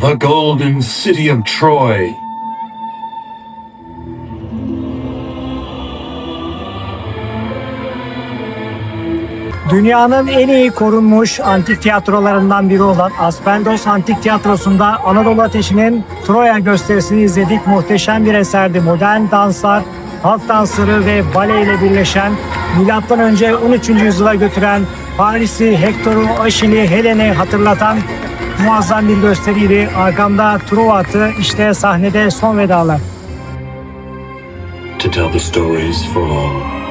The golden city of Troy. Dünyanın en iyi korunmuş antik tiyatrolarından biri olan Aspendos Antik Tiyatrosu'nda Anadolu Ateşi'nin Troya gösterisini izledik. Muhteşem bir eserdi. Modern danslar, halk dansları ve bale ile birleşen, önce 13. yüzyıla götüren Paris'i, Hector'u, Aşil'i, Helen'i hatırlatan muazzam bir gösteriydi. Arkamda Truva atı, işte sahnede son vedalar. To tell the stories for all.